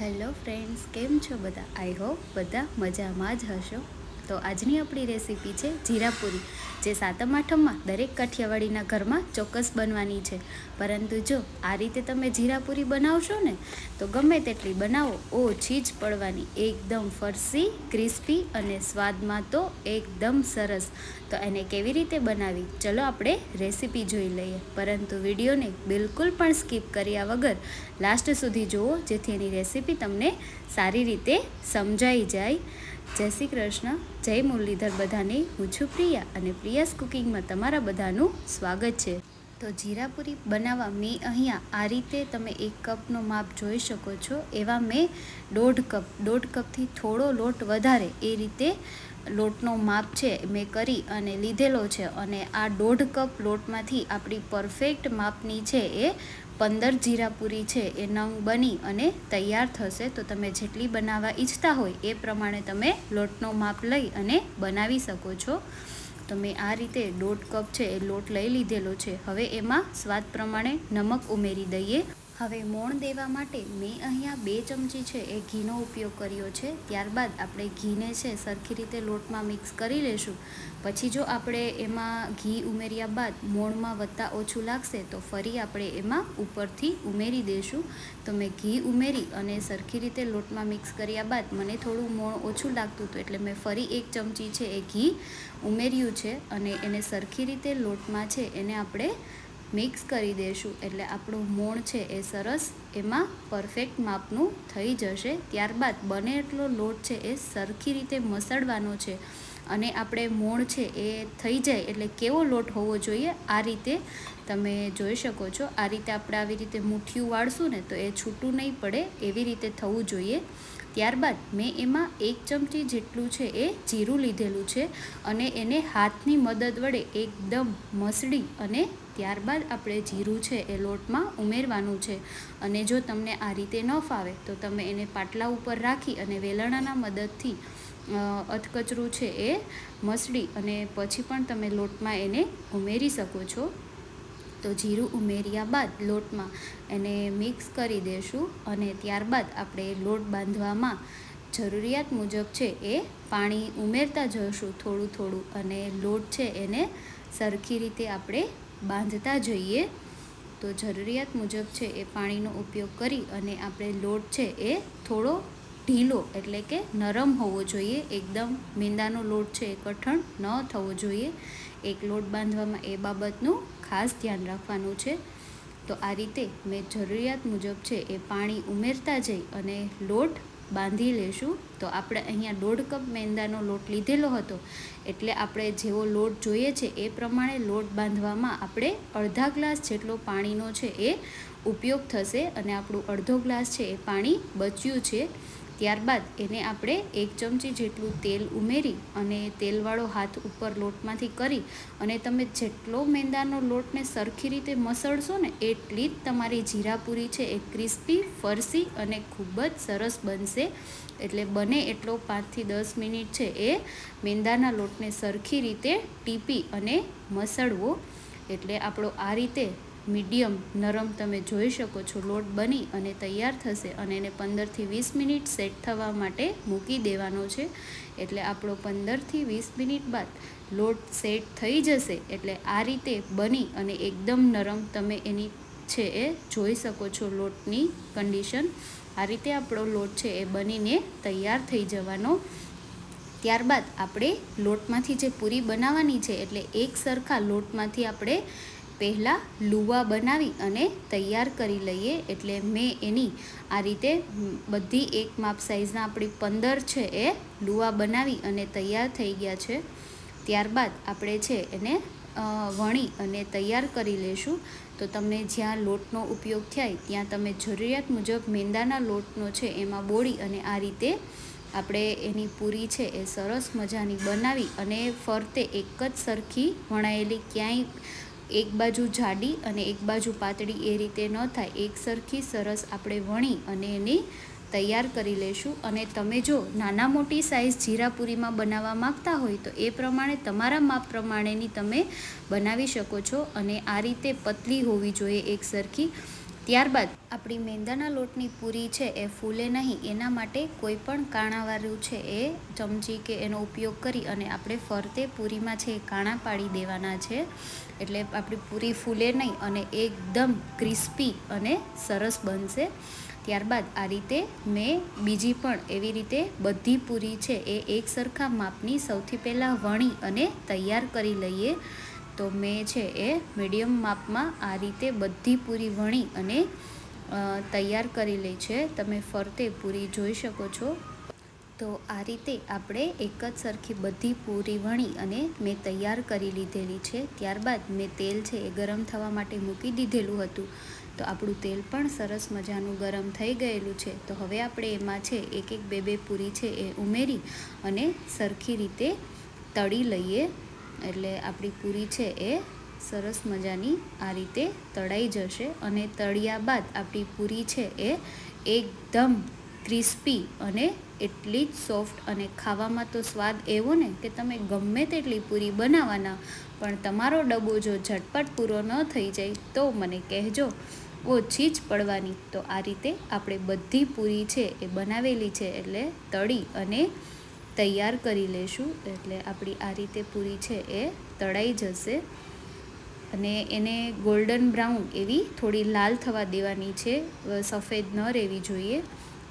Hello friends, કેમ છો બધા? આઈ હોપ બધા મજામાં જ હશો. તો આજની આપણી રેસીપી છે જીરાપુરી. જે સાતમ આઠમમાં દરેક કાઠિયાવાડીના ઘરમાં ચોક્કસ બનવાની છે. પરંતુ જો આ રીતે તમે જીરાપુરી બનાવશો ને, તો ગમે તેટલી બનાવો, ઓછી જ પડવાની. એકદમ ફરસી, ક્રિસ્પી અને સ્વાદમાં તો એકદમ સરસ. તો એને કેવી રીતે બનાવી? ચલો આપણે રેસીપી જોઈ લઈએ. પરંતુ વિડીયોને બિલકુલ પણ સ્કીપ કર્યા વગર લાસ્ટ સુધી જુઓ, જેથી એની રેસીપી તમને સારી રીતે સમજાઈ જાય. જય શ્રી કૃષ્ણ. જય મુરલીધર બધાને. હું છું પ્રિયા અને પ્રિયાસ કુકિંગમાં તમારા બધાનું સ્વાગત છે. તો જીરાપુરી બનાવવા મેં અહીંયા આ રીતે તમે એક કપનો માપ જોઈ શકો છો. એવા મેં દોઢ કપ, દોઢ કપથી થોડો લોટ વધારે એ રીતે લોટનો માપ છે મેં કરી અને લીધેલો છે અને આ દોઢ કપ લોટમાંથી આપણી પરફેક્ટ માપની છે એ પંદર જીરાપુરી છે એ નંગ બની અને તૈયાર થશે. તો તમે જેટલી બનાવવા ઈચ્છતા હોય એ પ્રમાણે તમે લોટનો માપ લઈ અને બનાવી શકો છો. તો મેં આ રીતે દોઢ કપ છે એ લોટ લઈ લીધેલો છે. હવે એમાં સ્વાદ પ્રમાણે નમક ઉમેરી દઈએ. હવે મોણ દેવા માટે મેં અહીંયા બે ચમચી છે એ ઘીનો ઉપયોગ કર્યો છે. ત્યારબાદ આપણે ઘીને છે સરખી રીતે લોટમાં મિક્સ કરી લેશું. પછી જો આપણે એમાં ઘી ઉમેર્યા બાદ મોણમાં વધતા ઓછું લાગશે તો ફરી આપણે એમાં ઉપરથી ઉમેરી દઈશું તો મેં ઘી ઉમેરી અને સરખી રીતે લોટમાં મિક્સ કર્યા બાદ મને થોડું મોણ ઓછું લાગતું હતું એટલે મેં ફરી એક ચમચી છે એ ઘી ઉમેર્યું છે અને એને સરખી રીતે લોટમાં છે એને આપણે મિક્સ કરી દઈશું એટલે આપણું મોણ છે એ સરસ એમાં પરફેક્ટ માપનું થઈ જશે. ત્યારબાદ બને એટલો લોટ છે એ સરખી રીતે મસળવાનો છે. અને આપણે મોણ છે એ થઈ જાય એટલે કેવો લોટ હોવો જોઈએ આ રીતે તમે જોઈ શકો છો. આ રીતે આપણે આવી રીતે મુઠ્ઠીયું વાળશું ને તો એ છૂટું નહીં પડે એવી રીતે થવું જોઈએ. ત્યારબાદ મેં એમાં એક ચમચી જેટલું છે એ જીરું લીધેલું છે. અને એને હાથની મદદ વડે એકદમ મસળી અને ત્યારબાદ આપણે જીરું છે એ લોટમાં ઉમેરવાનું છે. અને જો તમને આ રીતે ન ફાવે, તો તમે એને પાટલા ઉપર રાખી અને વેલણાના મદદથી અધકચરું છે એ મસળી અને પછી પણ તમે લોટમાં એને ઉમેરી શકો છો. તો જીરું ઉમેર્યા બાદ લોટમાં એને મિક્સ કરી દેશું અને ત્યારબાદ આપણે લોટ બાંધવામાં જરૂરિયાત મુજબ છે એ પાણી ઉમેરતા જઈશું થોડું થોડું અને લોટ છે એને સરખી રીતે આપણે બાંધતા જઈએ, તો જરૂરિયાત મુજબ છે એ પાણીનો ઉપયોગ કરી અને આપણે લોટ છે એ થોડો ઢીલો એટલે કે નરમ હોવો જોઈએ. એકદમ મેંદાનો લોટ છે એ કઠણ ન થવો જોઈએ. એક લોટ બાંધવામાં એ બાબતનું ખાસ ધ્યાન રાખવાનું છે. તો આ રીતે મેં જરૂરિયાત મુજબ છે એ પાણી ઉમેરતા જઈ અને લોટ બાંધી લેશું. તો આપણે અહીંયા દોઢ કપ મેંદાનો લોટ લીધેલો હતો. એટલે આપણે જેવો લોટ જોઈએ છે એ પ્રમાણે લોટ બાંધવામાં આપણે અડધા ગ્લાસ જેટલો પાણીનો છે એ ઉપયોગ થશે અને આપણું અડધો ગ્લાસ છે એ પાણી બચ્યું છે. ત્યારબાદ એને આપણે એક ચમચી જેટલું તેલ ઉમેરી અને તેલવાળો હાથ ઉપર લોટમાંથી કરી અને તમે જેટલો મેંદાનો લોટને સરખી રીતે મસળશો ને એટલી જ તમારી જીરાપુરી છે એ ક્રિસ્પી, ફરસી અને ખૂબ જ સરસ બનશે. એટલે બને એટલો પાંચથી દસ મિનિટ છે એ મેંદાના લોટને સરખી રીતે ટીપી અને મસળવો. એટલે આપણો આ રીતે મીડિયમ નરમ તમે જોઈ શકો છો. લોટ બની અને તૈયાર થશે અને એને પંદરથી વીસ મિનિટ સેટ થવા માટે મૂકી દેવાનો છે. એટલે આપણો પંદરથી વીસ મિનિટ બાદ લોટ સેટ થઈ જશે. એટલે આ રીતે બની અને એકદમ નરમ તમે એની છે એ જોઈ શકો છો લોટની કન્ડિશન આ રીતે આપણો લોટ છે એ બનીને તૈયાર થઈ જવાનો. ત્યારબાદ આપણે લોટમાંથી જે પૂરી બનાવવાની છે, એટલે એક સરખા લોટમાંથી આપણે પહેલાં લુવા બનાવી અને તૈયાર કરી લઈએ એટલે મેં એની આ રીતે બધી એક માપ સાઇઝના આપણી પંદર છે એ લુવા બનાવી અને તૈયાર થઈ ગયા છે. ત્યારબાદ આપણે છે એને વણી અને તૈયાર કરી લેશું. તો તમને જ્યાં લોટનો ઉપયોગ થાય ત્યાં તમે જરૂરિયાત મુજબ મેંદાના લોટનો છે એમાં બોળી અને આ રીતે આપણે એની પૂરી છે એ સરસ મજાની બનાવી અને ફરતે એક જ સરખી વણાયેલી ક્યાંય એક બાજુ જાડી અને એક બાજુ પાતળી એ રીતે ન થાય, એક સરખી સરસ આપણે વણી અને એને તૈયાર કરી લઈશું અને તમે જો નાના મોટી સાઇઝ જીરાપુરીમાં બનાવવા માગતા હોય તો એ પ્રમાણે, તમારા માપ પ્રમાણેની તમે બનાવી શકો છો. અને આ રીતે પતલી હોવી જોઈએ એક સરખી. ત્યારબાદ આપણી મેંદાના લોટની પૂરી છે એ ફૂલે નહીં, એના માટે કોઈ પણ કાણાવાળું છે એ ચમચી કે એનો ઉપયોગ કરી અને આપણે ફરતે પૂરીમાં છે એ કાણા પાડી દેવાના છે. એટલે આપણી પૂરી ફૂલે નહીં અને એકદમ ક્રિસ્પી અને સરસ બનશે. ત્યારબાદ આ રીતે મેં બીજી પણ એવી રીતે બધી પૂરી છે એ એક સરખા માપની સૌથી પહેલાં વણી અને તૈયાર કરી લઈએ. તો મેં છે એ મીડિયમ માપમાં આ રીતે બધી પૂરી વણી અને તૈયાર કરી લઈ છે. તમે ફરતે પૂરી જોઈ શકો છો. તો આ રીતે આપણે એક જ સરખી બધી પૂરી વણી અને મેં તૈયાર કરી લીધેલી છે. ત્યારબાદ મેં તેલ છે એ ગરમ થવા માટે મૂકી દીધેલું હતું. તો આપણું તેલ પણ સરસ મજાનું ગરમ થઈ ગયેલું છે. તો હવે આપણે એમાં છે એક એક બે બે પૂરી છે એ ઉમેરી અને સરખી રીતે તળી લઈએ. એટલે આપણી પૂરી છે એ સરસ મજાની આ રીતે તળાઈ જશે અને તળ્યા બાદ આપણી પૂરી છે એ એકદમ ક્રિસ્પી અને એટલી જ સોફ્ટ અને ખાવામાં તો સ્વાદ એવો ને કે તમે ગમે તેટલી પૂરી બનાવવાના, પણ તમારો ડબ્બો જો ઝટપટ પૂરો ન થઈ જાય તો મને કહેજો, ઓછી જ પડવાની. તો આ રીતે આપણે બધી પૂરી છે એ બનાવેલી છે એટલે તળી અને તૈયાર કરી લેશું. એટલે આપણી આ રીતે પૂરી છે એ તળાઈ જશે. અને એને ગોલ્ડન બ્રાઉન એવી થોડી લાલ થવા દેવાની છે. સફેદ ન રહેવી જોઈએ.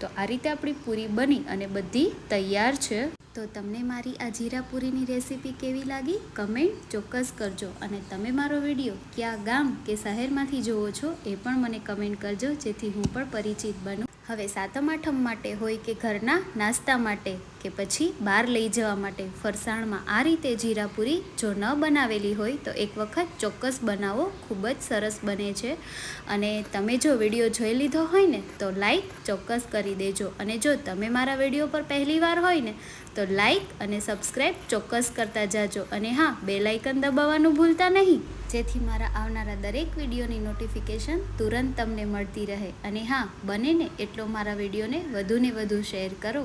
તો આ રીતે આપણી પૂરી બની અને બધી તૈયાર છે. તો તમને મારી આ જીરાપુરીની રેસીપી કેવી લાગી? કમેન્ટ ચોક્કસ કરજો. અને તમે મારો વીડિયો ક્યાં ગામ કે શહેરમાંથી જોવો છો એ પણ મને કમેન્ટ કરજો, જેથી હું પણ પરિચિત બનું. હવે સાતમ આઠમ માટે હોય કે ઘરના નાસ્તા માટે? કે પછી બહાર લઈ જવા માટે ફરસાણમાં આ રીતે જીરાપુરી જો ન બનાવેલી હોય તો એક વખત ચોક્કસ બનાવો. ખૂબ જ સરસ બને છે. અને તમે જો વીડિયો જોઈ લીધો હોય ને તો લાઈક ચોક્કસ કરી દેજો. અને જો તમે મારા વીડિયો પર પહેલી વાર હોય ને તો લાઈક અને સબસ્ક્રાઈબ ચોક્કસ કરતા જાજો. અને હા બે લાઇકન દબાવવાનું ભૂલતા નહીં. જેથી મારા આવનારા દરેક વિડીયોની નોટિફિકેશન તુરંત તમને મળતી રહે. અને હા, બને ને એટલો મારા વિડીયોને વધુને વધુ શેર કરો.